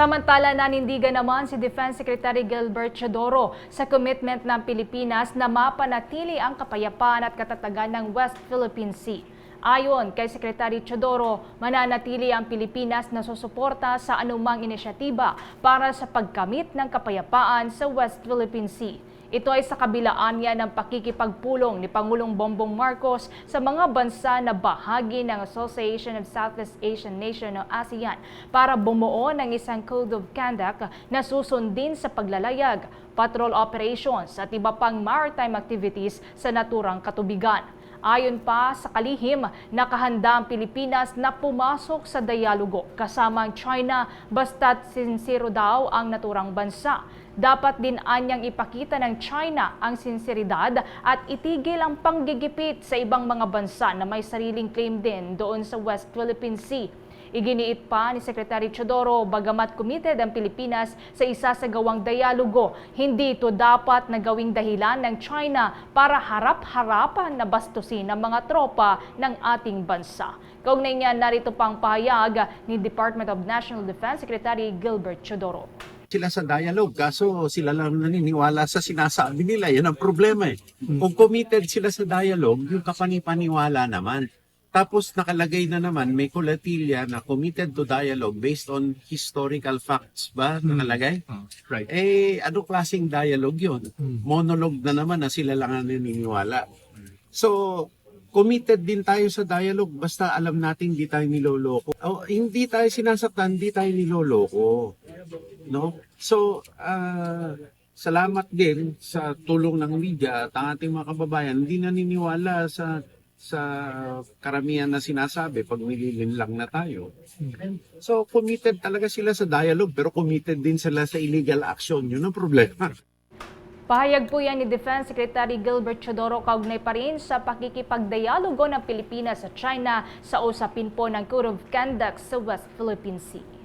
Samantala, nanindigan naman si Defense Secretary Gilbert Chodoro sa commitment ng Pilipinas na mapanatili ang kapayapaan at katatagan ng West Philippine Sea. Ayon kay Secretary Chodoro, mananatili ang Pilipinas na susuporta sa anumang inisyatiba para sa pagkamit ng kapayapaan sa West Philippine Sea. Ito ay sa kabilaan niya ng pakikipagpulong ni Pangulong Bongbong Marcos sa mga bansa na bahagi ng Association of Southeast Asian Nations o ASEAN para bumuo ng isang Code of Conduct na susundin sa paglalayag, patrol operations at iba pang maritime activities sa naturang katubigan. Ayon pa sa kalihim, nakahanda ang Pilipinas na pumasok sa dialogo kasama ang China basta't sincero daw ang naturang bansa. Dapat din anyang ipakita ng China ang sinseridad at itigil ang panggigipit sa ibang mga bansa na may sariling claim din doon sa West Philippine Sea. Iginiit pa ni Secretary Chodoro, bagamat committed ang Pilipinas sa isa sa gawang dialogo, hindi ito dapat na gawing dahilan ng China para harap-harapan na bastusin ang mga tropa ng ating bansa. Kaugnay niya, narito pang pahayag ni Department of National Defense Secretary Gilbert Chodoro. sila sa dialogue kaso sila lang naniniwala sa sinasabi nila yan ang problema eh kung committed sila sa dialogue yung kapanipaniwala naman tapos nakalagay na naman may kulatilya na committed to dialogue based on historical facts ba nakalagay? Right. eh ano klaseng dialogue yun? Monologue na naman na sila lang ang naniniwala. So committed din tayo sa dialogue basta alam natin hindi tayo niloloko. Oh, hindi tayo sinasaktan hindi tayo niloloko. No? So, ah, salamat din sa tulong ng media at ang ating mga kababayan hindi naniniwala sa sa karamihan na sinasabi pag nililin lang na tayo. So, committed talaga sila sa dialogue pero committed din sila sa illegal action. Yun ang problema. Pahayag po yan ni Defense Secretary Gilbert Chodoro kaugnay pa rin sa pakikipagdialogo ng Pilipinas sa China sa usapin po ng Code of Conduct sa West Philippine Sea.